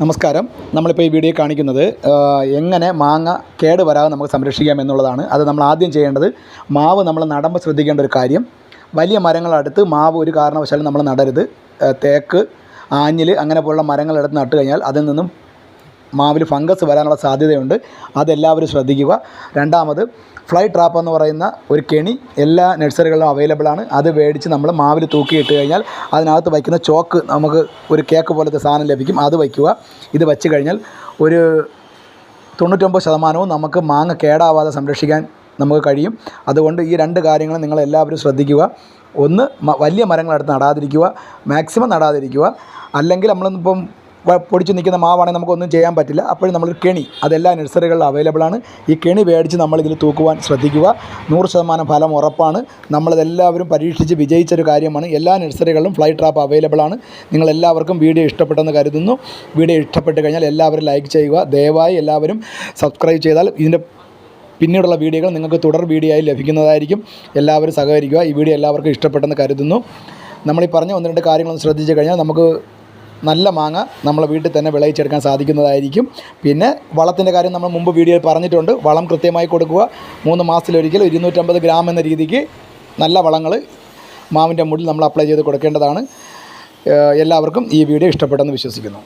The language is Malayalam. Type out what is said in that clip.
നമസ്കാരം. നമ്മളിപ്പോൾ ഈ വീഡിയോ കാണിക്കുന്നത് എങ്ങനെ മാങ്ങ കേട് വരാതെ നമുക്ക് സംരക്ഷിക്കാം എന്നുള്ളതാണ്. അത് നമ്മൾ ആദ്യം ചെയ്യേണ്ടത് മാവ് നമ്മൾ നടുമ്പോൾ ശ്രദ്ധിക്കേണ്ട ഒരു കാര്യം. വലിയ മരങ്ങളടുത്ത് മാവ് ഒരു കാരണവശാലും നമ്മൾ നടരുത്. തേക്ക് ആഞ്ഞിൽ അങ്ങനെ പോലുള്ള മരങ്ങളെടുത്ത് നട്ട് കഴിഞ്ഞാൽ അതിൽ നിന്നും മാവിൽ ഫംഗസ് വരാനുള്ള സാധ്യതയുണ്ട്. അതെല്ലാവരും ശ്രദ്ധിക്കുക. രണ്ടാമത് ഫ്ലൈ ട്രാപ്പ് എന്ന് പറയുന്ന ഒരു കെണി എല്ലാ നഴ്സറികളിലും അവൈലബിൾ ആണ്. അത് മേടിച്ച് നമ്മൾ മാവിൽ തൂക്കിയിട്ട് കഴിഞ്ഞാൽ അതിനകത്ത് വയ്ക്കുന്ന ചോക്ക് നമുക്ക് ഒരു കേക്ക് പോലത്തെ സാധനം ലഭിക്കും. അത് വയ്ക്കുക. ഇത് വച്ച് കഴിഞ്ഞാൽ ഒരു തൊണ്ണൂറ്റൊമ്പത് ശതമാനവും നമുക്ക് മാങ്ങ കേടാവാതെ സംരക്ഷിക്കാൻ നമുക്ക് കഴിയും. അതുകൊണ്ട് ഈ രണ്ട് കാര്യങ്ങൾ നിങ്ങൾ എല്ലാവരും ശ്രദ്ധിക്കുക. ഒന്ന് വലിയ മരങ്ങളടുത്ത് നടാതിരിക്കുക. മാക്സിമം നടാതിരിക്കുക. അല്ലെങ്കിൽ നമ്മളിപ്പം വ- പൊടിച്ച് നിൽക്കുന്ന മാവാണെങ്കിൽ നമുക്കൊന്നും ചെയ്യാൻ പറ്റില്ല. അപ്പോഴും നമ്മൾ കെണി അതെല്ലാ നഴ്സറികളിലും അവൈലബിൾ ആണ്. ഈ കെണി മേടിച്ച് നമ്മളിതിൽ തൂക്കുവാൻ ശ്രദ്ധിക്കുക. നൂറ് ശതമാനം ഫലം ഉറപ്പാണ്. നമ്മളതെല്ലാവരും പരീക്ഷിച്ച് വിജയിച്ചൊരു കാര്യമാണ്. എല്ലാ നഴ്സറികളിലും ഫ്ലൈ ട്രാപ്പ് അവൈലബിൾ ആണ്. നിങ്ങളെല്ലാവർക്കും വീഡിയോ ഇഷ്ടപ്പെട്ടെന്ന് കരുതുന്നു. വീഡിയോ ഇഷ്ടപ്പെട്ട് കഴിഞ്ഞാൽ എല്ലാവരും ലൈക്ക് ചെയ്യുക. ദയവായി എല്ലാവരും സബ്സ്ക്രൈബ് ചെയ്താൽ ഇതിന്റെ പിന്നീടുള്ള വീഡിയോകൾ നിങ്ങൾക്ക് തുടർ വീഡിയോ ആയി ലഭിക്കുന്നതായിരിക്കും. എല്ലാവരും സഹകരിക്കുക. ഈ വീഡിയോ എല്ലാവർക്കും ഇഷ്ടപ്പെട്ടെന്ന് കരുതുന്നു. നമ്മളീ പറഞ്ഞ ഒന്ന് രണ്ട് കാര്യങ്ങളൊന്ന് ശ്രദ്ധിച്ചു കഴിഞ്ഞാൽ നമുക്ക് നല്ല മാങ്ങ നമ്മളെ വീട്ടിൽ തന്നെ വിളയിച്ചെടുക്കാൻ സാധിക്കുന്നതായിരിക്കും. പിന്നെ വളത്തിന്റെ കാര്യം നമ്മൾ മുമ്പ് വീഡിയോയിൽ പറഞ്ഞിട്ടുണ്ട്. വളം കൃത്യമായി കൊടുക്കുക. മൂന്ന് മാസത്തിലൊരിക്കൽ ഇരുന്നൂറ്റമ്പത് ഗ്രാം എന്ന രീതിക്ക് നല്ല വളങ്ങൾ മാവിന്റെ മുടിൽ നമ്മൾ അപ്ലൈ ചെയ്ത് കൊടുക്കേണ്ടതാണ്. എല്ലാവർക്കും ഈ വീഡിയോ ഇഷ്ടപ്പെട്ടെന്ന് വിശ്വസിക്കുന്നു.